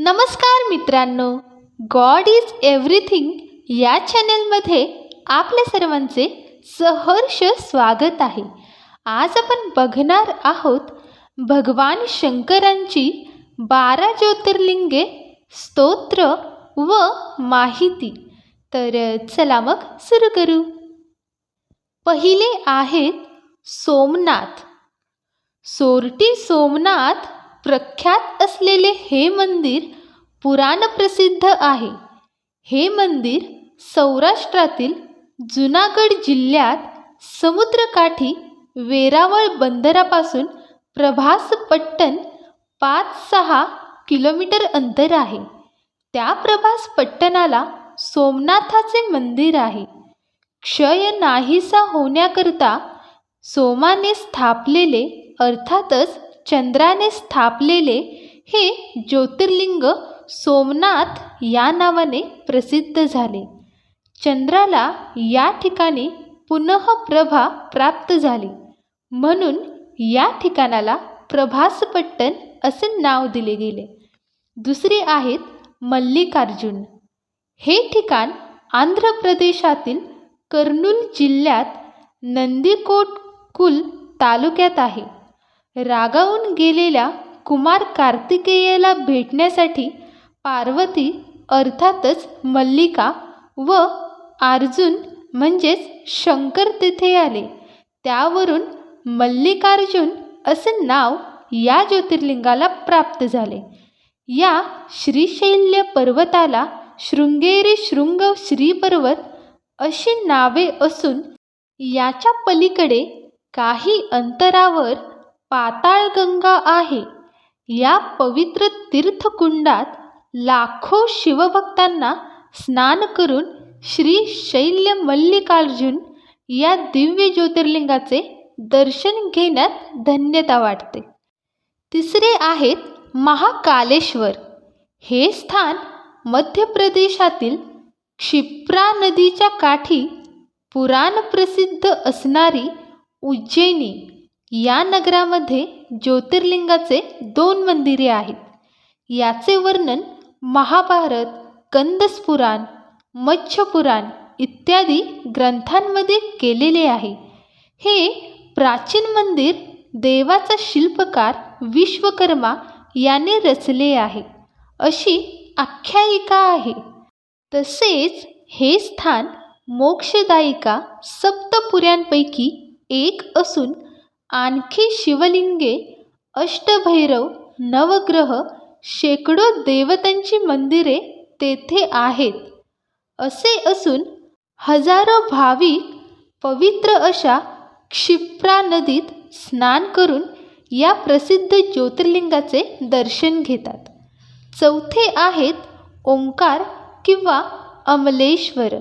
नमस्कार मित्रांनो God is everything या चॅनलमध्ये आपल्या सर्वांचे सहर्ष स्वागत आहे. आज आपण बघणार आहोत भगवान शंकरांची बारा ज्योतिर्लिंगे स्तोत्र व माहिती. तर चला मग सुरू करू. पहिले आहेत सोमनाथ. सोरटी सोमनाथ प्रख्यात असलेले हे मंदिर पुराणप्रसिद्ध आहे. हे मंदिर सौराष्ट्रातील जुनागड जिल्ह्यात समुद्रकाठी वेरावळ बंदरापासून प्रभासपट्टण पाच सहा किलोमीटर अंतर आहे. त्या प्रभासपट्टणाला सोमनाथाचे मंदिर आहे. क्षय नाहीसा होण्याकरता सोमाने स्थापलेले अर्थातच चंद्राने स्थापलेले हे ज्योतिर्लिंग सोमनाथ या नावाने प्रसिद्ध झाले. चंद्राला या ठिकाणी पुनःप्रभा प्राप्त झाली. म्हणून या ठिकाणाला प्रभासपट्टण असे नाव दिले गेले. दुसरे आहेत मल्लिकार्जुन. हे ठिकाण आंध्र प्रदेशातील कर्नूल जिल्ह्यात नंदीकोटकुल तालुक्यात आहे. रागावून गेलेल्या कुमार कार्तिकेयला भेटण्यासाठी पार्वती अर्थातच मल्लिका व अर्जुन म्हणजेच शंकर तेथे आले. त्यावरून मल्लिकार्जुन असे नाव या ज्योतिर्लिंगाला प्राप्त झाले. या श्रीशैल्य पर्वताला शृंगेरी शृंग श्रीपर्वत अशी नावे असून याच्या पलीकडे काही अंतरावर पाताळगंगा आहे. या पवित्र तीर्थकुंडात लाखो शिवभक्तांना स्नान करून श्री शैल्य मल्लिकार्जुन या दिव्य ज्योतिर्लिंगाचे दर्शन घेण्यात धन्यता वाटते. तिसरे आहेत महाकालेश्वर. हे स्थान मध्य प्रदेशातील क्षिप्रा नदीच्या काठी पुराणप्रसिद्ध असणारी उज्जैनी या नगरामध्ये ज्योतिर्लिंगाचे दोन मंदिरे आहेत. याचे वर्णन महाभारत कंदस्पुराण मच्छपुराण इत्यादी ग्रंथांमध्ये केलेले आहे. हे प्राचीन मंदिर देवाचा शिल्पकार विश्वकर्मा याने रचले आहे. अशी आख्यायिका आहे. तसेच हे स्थान मोक्षदायिका सप्तपुऱ्यांपैकी एक असून आणखी शिवलिंगे अष्टभैरव नवग्रह शेकडो देवतांची मंदिरे तेथे आहेत. असे असून हजारो भाविक पवित्र अशा क्षिप्रा नदीत स्नान करून या प्रसिद्ध ज्योतिर्लिंगाचे दर्शन घेतात. चौथे आहेत ओंकार किंवा अमलेश्वर.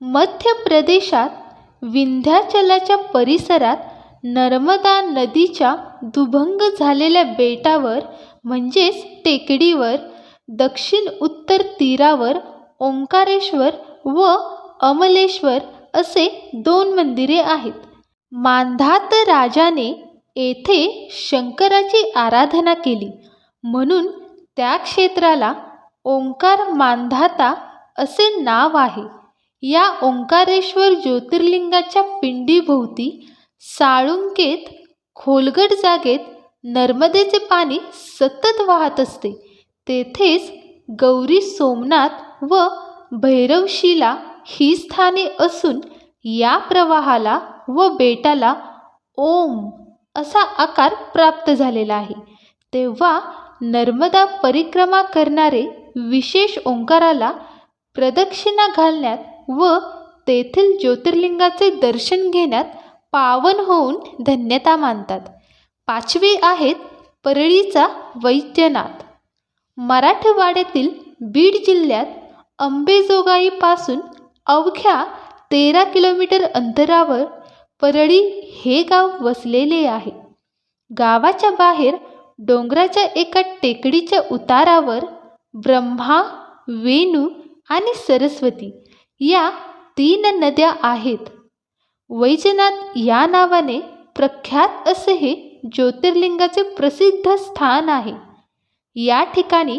मध्य प्रदेशात विंध्याचलाच्या परिसरात नर्मदा नदीच्या दुभंग झालेल्या बेटावर म्हणजेच टेकडीवर दक्षिण उत्तर तीरावर ओंकारेश्वर व अमलेश्वर असे दोन मंदिरे आहेत. मांधात राजाने येथे शंकराची आराधना केली. म्हणून त्या क्षेत्राला ओंकार मांधाता असे नाव आहे. या ओंकारेश्वर ज्योतिर्लिंगाच्या पिंडीभोवती साळुंकेत खोलगट जागेत नर्मदेचे पाणी सतत वाहत असते. तेथेच गौरी सोमनाथ व भैरवशिला ही स्थाने असून या प्रवाहाला व बेटाला ओम असा आकार प्राप्त झालेला आहे. तेव्हा नर्मदा परिक्रमा करणारे विशेष ओंकाराला प्रदक्षिणा घालण्यात व तेथील ज्योतिर्लिंगाचे दर्शन घेण्यात पावन होऊन धन्यता मानतात. पाचवे आहेत परळीचा वैद्यनाथ. मराठवाड्यातील बीड जिल्ह्यात अंबेजोगाईपासून अवघ्या तेरा किलोमीटर अंतरावर परळी हे गाव वसलेले आहे. गावाच्या बाहेर डोंगराच्या एका टेकडीच्या उतारावर ब्रह्मा वेणू आणि सरस्वती या तीन नद्या आहेत. वैजनाथ या नावाने प्रख्यात असे हे ज्योतिर्लिंगाचे प्रसिद्ध स्थान आहे. या ठिकाणी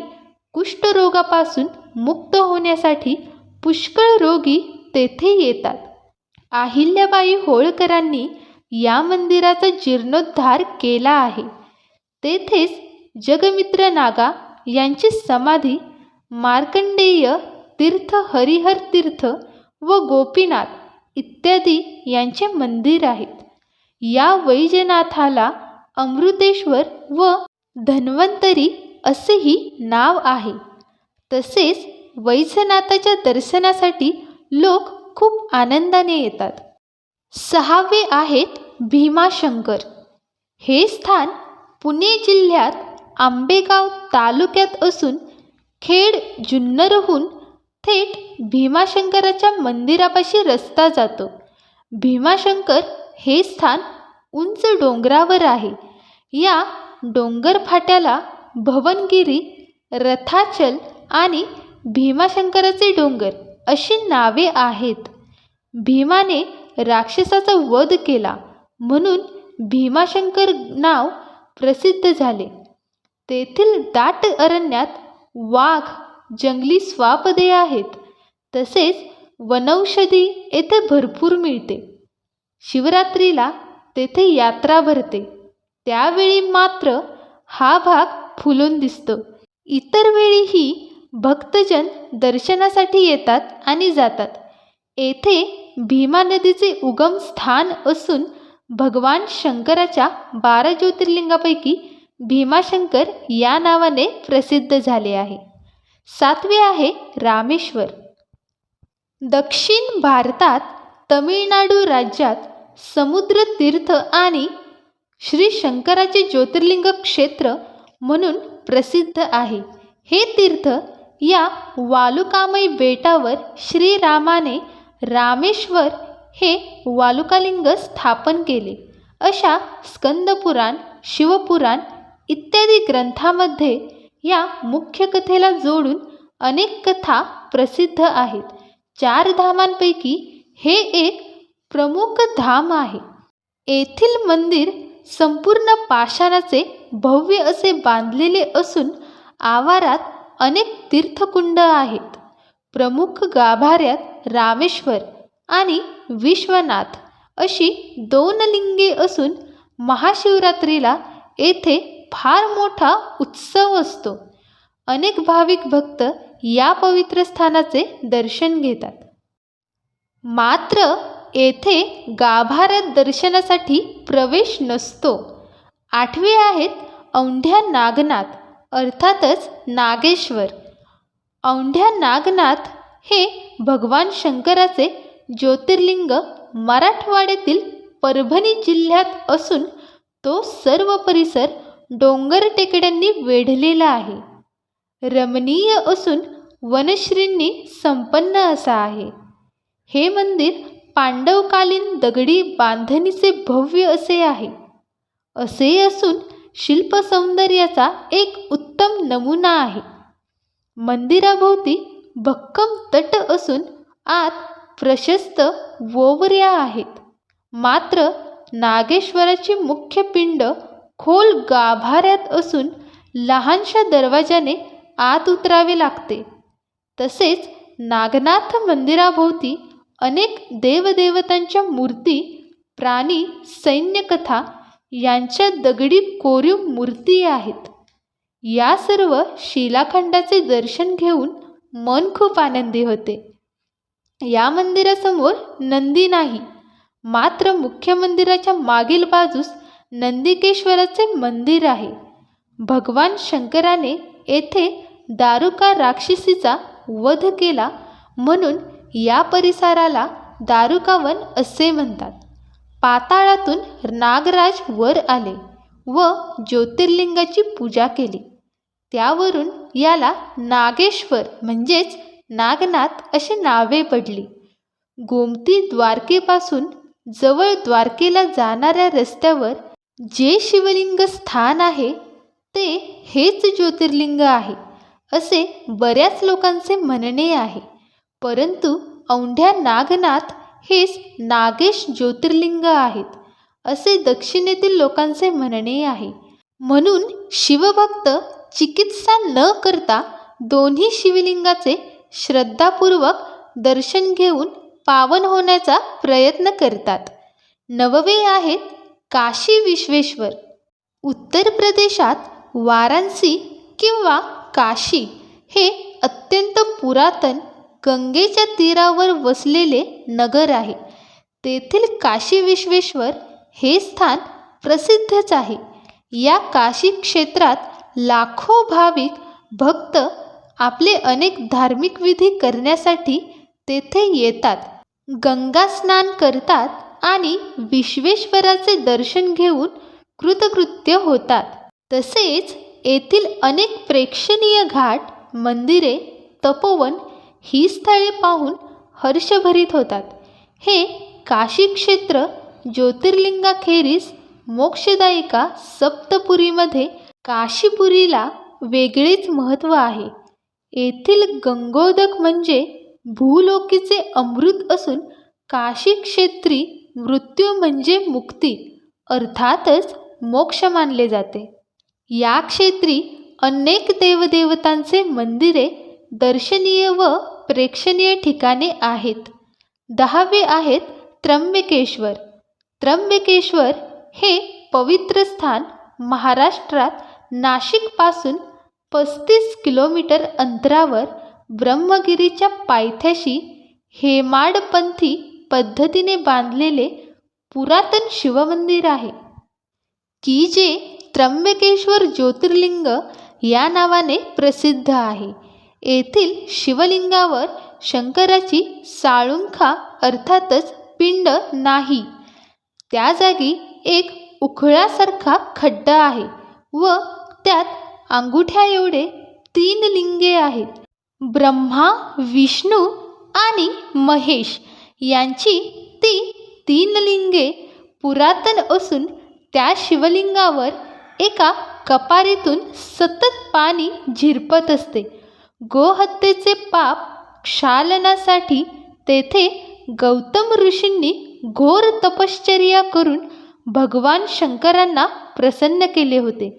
कुष्ठरोगापासून मुक्त होण्यासाठी पुष्कळ रोगी तेथे येतात. अहिल्याबाई होळकरांनी या मंदिराचा जीर्णोद्धार केला आहे. तेथेच जगमित्र नागा यांची समाधी मार्कंडेय तीर्थ हरिहर तीर्थ व गोपीनाथ इत्यादी यांचे मंदिर आहेत. या वैजनाथाला अमृतेश्वर व धन्वंतरी असेही नाव आहे. तसेच वैजनाथाच्या दर्शनासाठी लोक खूप आनंदाने येतात. सहावे आहेत भीमाशंकर. हे स्थान पुणे जिल्ह्यात आंबेगाव तालुक्यात असून खेड जुन्नरहून थेट भीमाशंकराच्या मंदिरापाशी रस्ता जातो. भीमाशंकर हे स्थान उंच डोंगरावर आहे. या डोंगर फाट्याला भवनगिरी रथाचल आणि भीमाशंकराचे डोंगर अशी नावे आहेत. भीमाने राक्षसाचा वध केला म्हणून भीमाशंकर नाव प्रसिद्ध झाले. तेथील दाट अरण्यात वाघ जंगली स्वापदे आहेत. तसेच वनौषधी येथे भरपूर मिळते. शिवरात्रीला तेथे यात्रा भरते. त्यावेळी मात्र हा भाग फुलून दिसतो. इतर वेळीही भक्तजन दर्शनासाठी येतात आणि जातात. येथे भीमा नदीचे उगम स्थान असून भगवान शंकराच्या बारा ज्योतिर्लिंगापैकी भीमाशंकर या नावाने प्रसिद्ध झाले आहे. सातवे आहे रामेश्वर. दक्षिण भारतात तमिळनाडू राज्यात समुद्र तीर्थ आणि श्री शंकराचे ज्योतिर्लिंग क्षेत्र म्हणून प्रसिद्ध आहे. हे तीर्थ या वालुकामय बेटावर श्रीरामाने रामेश्वर हे वालुकालिंग स्थापन केले. अशा स्कंदपुराण शिवपुराण इत्यादी ग्रंथामध्ये या मुख्य कथेला जोडून अनेक कथा प्रसिद्ध आहेत. चार धामांपैकी हे एक प्रमुख धाम आहे. येथील मंदिर संपूर्ण पाषाणाचे भव्य असे बांधलेले असून आवारात अनेक तीर्थकुंड आहेत. प्रमुख गाभाऱ्यात रामेश्वर आणि विश्वनाथ अशी दोन लिंगे असून महाशिवरात्रीला येथे फार मोठा उत्सव असतो. अनेक भाविक भक्त या पवित्र स्थानाचे दर्शन घेतात. मात्र येथे गाभाऱ्यात दर्शनासाठी प्रवेश नसतो. आठवे आहेत औंढ्या नागनाथ अर्थातच नागेश्वर. औंढ्या नागनाथ हे भगवान शंकराचे ज्योतिर्लिंग मराठवाड्यातील परभणी जिल्ह्यात असून तो सर्व परिसर डोंगर टेकड्यांनी वेढलेला आहे. रमणीय असून वनश्रींनी संपन्न असा आहे. हे मंदिर पांडवकालीन दगडी बांधणीचे भव्य असे आहे. असे असून शिल्पसौंदर्याचा एक उत्तम नमुना आहे. मंदिराभोवती भक्कम तट असून आत प्रशस्त वोवऱ्या आहेत. मात्र नागेश्वराची मुख्य पिंड खोल गाभाऱ्यात असून लहानशा दरवाजाने आत उतरावे लागते. तसेच नागनाथ मंदिराभोवती अनेक देवदेवतांच्या मूर्ती प्राणी सैन्यकथा यांच्या दगडी कोरीव मूर्ती आहेत. या सर्व शिलाखंडाचे दर्शन घेऊन मन खूप आनंदी होते. या मंदिरासमोर नंदी नाही मात्र मुख्य मंदिराच्या मागील बाजूस नंदिकेश्वराचे मंदिर आहे. भगवान शंकराने येथे दारुका राक्षसीचा वध केला म्हणून या परिसराला दारुकावन असे म्हणतात. पाताळातून नागराज वर आले व ज्योतिर्लिंगाची पूजा केली. त्यावरून याला नागेश्वर म्हणजेच नागनाथ अशी नावे पडली. गोमती द्वारकेपासून जवळ द्वारकेला जाणाऱ्या रस्त्यावर जे शिवलिंग स्थान आहे ते हेच ज्योतिर्लिंग आहे. असे बऱ्याच लोकांचे म्हणणे आहे. परंतु औंढ्या नागनाथ हेच नागेश ज्योतिर्लिंग आहेत असे दक्षिणेतील लोकांचे म्हणणे आहे. म्हणून शिवभक्त चिकित्सा न करता दोन्ही शिवलिंगाचे श्रद्धापूर्वक दर्शन घेऊन पावन होण्याचा प्रयत्न करतात. नववे आहेत काशी विश्वेश्वर उत्तर प्रदेशात वाराणसी किंवा काशी हे अत्यंत पुरातन गंगेच्या तीरावर वसलेले नगर आहे. तेथील काशी विश्वेश्वर हे स्थान प्रसिद्धच आहे. या काशी क्षेत्रात लाखो भाविक भक्त आपले अनेक धार्मिक विधी करण्यासाठी तेथे येतात. गंगा स्नान करतात आणि विश्वेश्वराचे दर्शन घेऊन कृतकृत्य होतात. तसेच येथील अनेक प्रेक्षणीय घाट मंदिरे तपोवन ही स्थळे पाहून हर्षभरित होतात. हे काशी क्षेत्र ज्योतिर्लिंगाखेरीस मोक्षदायिका सप्तपुरीमध्ये काशीपुरीला वेगळेच महत्त्व आहे. येथील गंगोदक म्हणजे भूलोकीचे अमृत असून काशी क्षेत्री मृत्यू म्हणजे मुक्ती अर्थातच मोक्ष मानले जाते. या क्षेत्री अनेक देवदेवतांचे मंदिरे दर्शनीय व प्रेक्षणीय ठिकाणे आहेत. दहावे आहेत त्र्यंबकेश्वर. त्र्यंबकेश्वर हे पवित्र स्थान महाराष्ट्रात नाशिकपासून पस्तीस किलोमीटर अंतरावर ब्रह्मगिरीच्या पायथ्याशी हेमाडपंथी पद्धतीने बांधलेले पुरातन शिवमंदिर आहे. की जे त्र्यंबकेश्वर ज्योतिर्लिंग या नावाने प्रसिद्ध आहे. येथील शिवलिंगावर शंकराची साळुंखा अर्थातच पिंड नाही. त्या जागी एक उखळासारखा खड्डा आहे व त्यात अंगुठ्या एवढे तीन लिंगे आहेत. ब्रह्मा विष्णू आणि महेश यांची ती तीन लिंगे पुरातन असून त्या शिवलिंगावर एका कपारीतून सतत पाणी झिरपत असते. गोहत्येचे पाप क्षालनासाठी तेथे गौतम ऋषींनी घोर तपश्चर्या करून भगवान शंकरांना प्रसन्न केले होते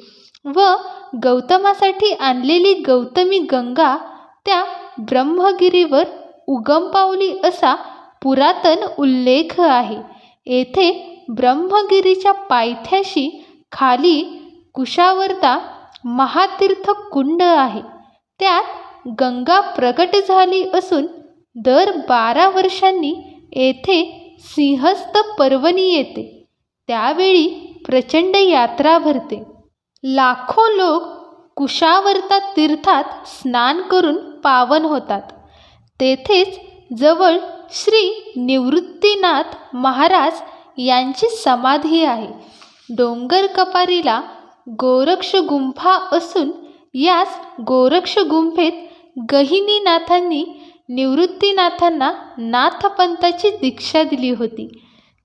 व गौतमासाठी आणलेली गौतमी गंगा त्या ब्रह्मगिरीवर उगम पावली असा पुरातन उल्लेख आहे. येथे ब्रह्मगिरीच्या पायथ्याशी खाली कुशावर्ता महातीर्थ कुंड आहे. त्यात गंगा प्रकट झाली असून दर बारा वर्षांनी येथे सिंहस्थ पर्वणी येते. त्यावेळी प्रचंड यात्रा भरते. लाखो लोक कुशावर्ता तीर्थात स्नान करून पावन होतात. तेथेच जवळ श्री निवृत्तीनाथ महाराज यांची समाधी आहे. डोंगर कपारीला गोरक्ष गुंफा असून याच गोरक्ष गुंफेत गहिनीनाथांनी निवृत्तीनाथांना नाथपंथाची दीक्षा दिली होती.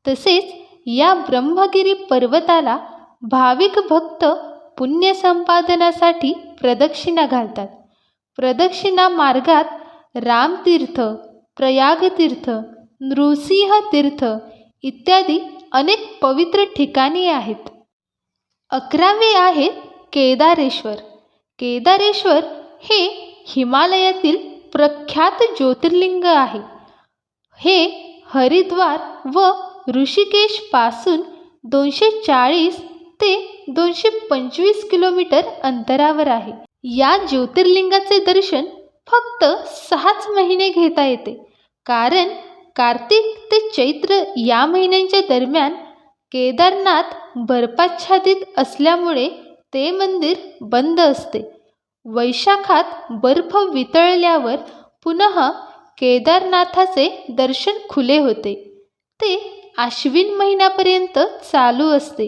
तसेच या ब्रह्मगिरी पर्वताला भाविक भक्त पुण्यसंपादनासाठी प्रदक्षिणा घालतात. प्रदक्षिणा मार्गात रामतीर्थ प्रयागतीर्थ नृसिंहतीर्थ इत्यादी अनेक पवित्र ठिकाणी आहेत. अकरावे आहे केदारेश्वर. केदारेश्वर हे हिमालयातील प्रख्यात ज्योतिर्लिंग आहे. हे हरिद्वार व ऋषिकेशपासून दोनशे चाळीस ते दोनशे पंचवीस किलोमीटर अंतरावर आहे. या ज्योतिर्लिंगाचे दर्शन फक्त सहाच महिने घेता येते. कारण कार्तिक ते चैत्र या महिन्यांच्या दरम्यान केदारनाथ बर्फाच्छादित असल्यामुळे ते मंदिर बंद असते. वैशाखात बर्फ वितळल्यावर पुनः केदारनाथाचे दर्शन खुले होते. ते आश्विन महिन्यापर्यंत चालू असते.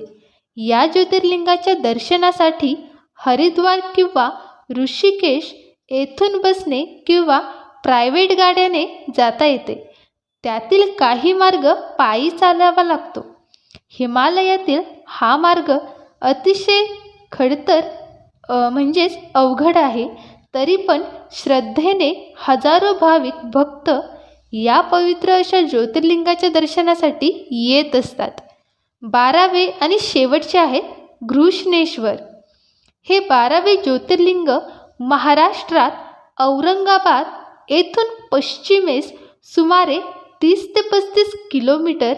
या ज्योतिर्लिंगाच्या दर्शनासाठी हरिद्वार किंवा ऋषिकेश येथून बसने किंवा प्रायव्हेट गाड्याने जाता येते. त्यातील काही मार्ग पायी चालावा लागतो. हिमालयातील हा मार्ग अतिशय खडतर म्हणजेच अवघड आहे. तरी पण श्रद्धेने हजारो भाविक भक्त या पवित्र अशा ज्योतिर्लिंगाच्या दर्शनासाठी येत असतात. बारावे आणि शेवटचे आहेत घृष्णेश्वर. हे बारावे ज्योतिर्लिंग महाराष्ट्रात औरंगाबाद येथून पश्चिमेस सुमारे तीस ते पस्तीस किलोमीटर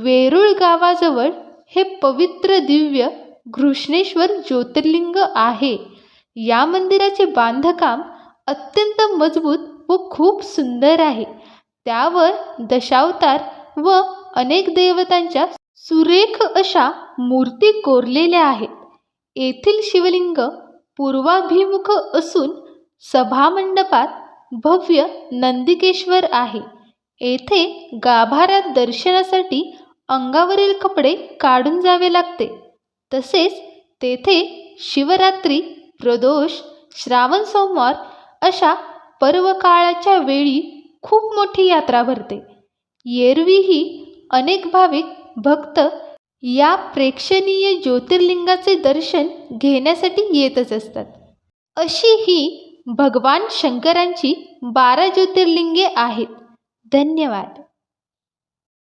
वेरूळ गावाजवळ हे पवित्र दिव्य घृष्णेश्वर ज्योतिर्लिंग आहे. या मंदिराचे बांधकाम अत्यंत मजबूत व खूप सुंदर आहे. त्यावर दशावतार व अनेक देवतांच्या सुरेख अशा मूर्ती कोरलेल्या आहेत. येथील शिवलिंग पूर्वाभिमुख असून सभामंडपात भव्य नंदिकेश्वर आहे. येथे गाभाऱ्यात दर्शनासाठी अंगावरील कपडे काढून जावे लागते. तसेच तेथे शिवरात्री प्रदोष श्रावण सोमवार अशा पर्वकाळाच्या वेळी खूप मोठी यात्रा भरते. एरवीही अनेक भाविक भक्त या प्रेक्षणीय ज्योतिर्लिंगाचे दर्शन घेण्यासाठी येतच असतात. अशी ही भगवान शंकरांची बारा ज्योतिर्लिंगे आहेत. धन्यवाद.